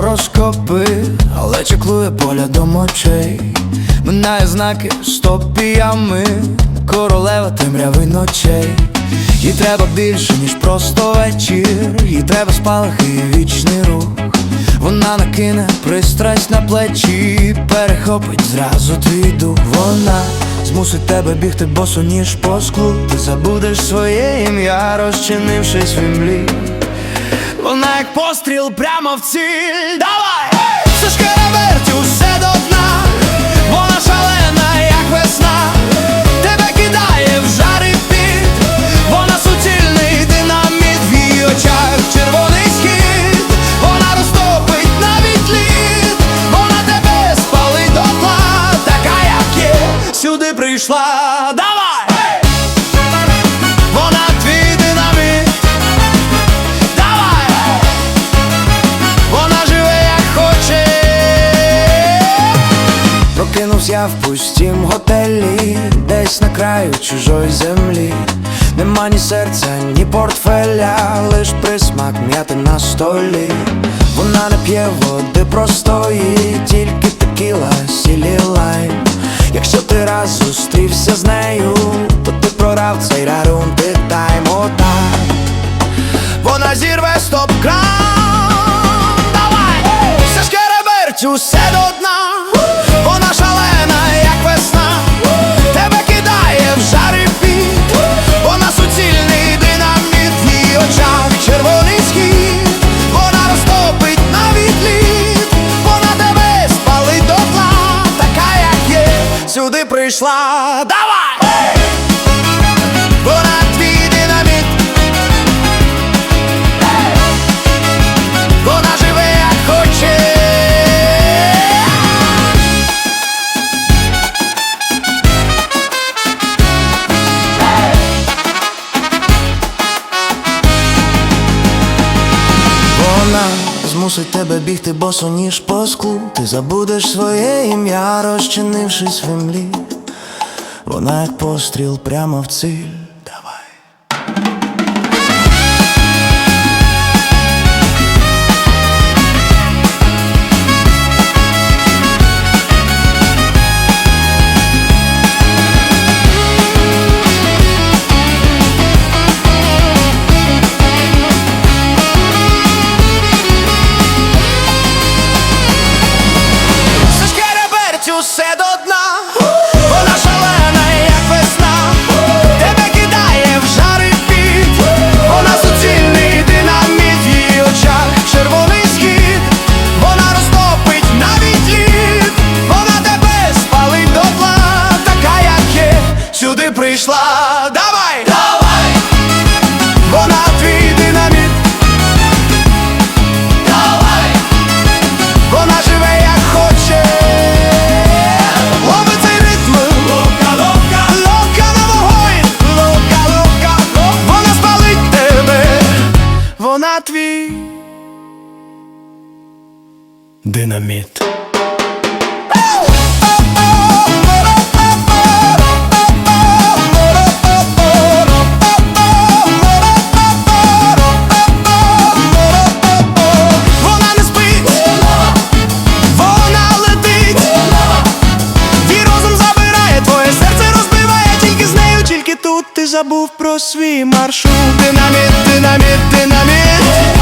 перехопив, але чеклує поглядом очей. Минає знаки, стоп і ями, королева темряви ночей. Їй треба більше, ніж просто вечір, їй треба спалахи і вічний рух. Вона накине пристрасть на плечі, перехопить зразу твій дух. Вона змусить тебе бігти босу, ніж по склу. Ти забудеш своє ім'я, розчинившись в імлі. Як постріл прямо в ціль. Давай! Це ж кереберті усе до дна. Вона шалена, як весна. Тебе кидає в жар і піт. Вона суцільний динаміт в її очах червоний схід. Вона розтопить навіть лід. Вона тебе спалить дотла, така як є. Сюди прийшла. Давай! Я в пустім готелі, десь на краю чужої землі. Нема ні серця, ні портфеля, лиш присмак м'яти на столі. Вона не п'є води простої, тільки текіла, сілі лайм. Якщо ти раз зустрівся з нею, то ти прорав цей раунд і тайм отак. Вона зірве стоп кран Давай! Все ж кереберть, усе до дна прийшла Давай! Вона твій динаміт Вона живе як хоче. Вона змусить тебе бігти босо, ніж по склу. Ти забудеш своє ім'я, розчинившись в імлі. Вона як постріл прямо в ціль. Ти забув про свій маршрут. Динаміт, динаміт, динаміт,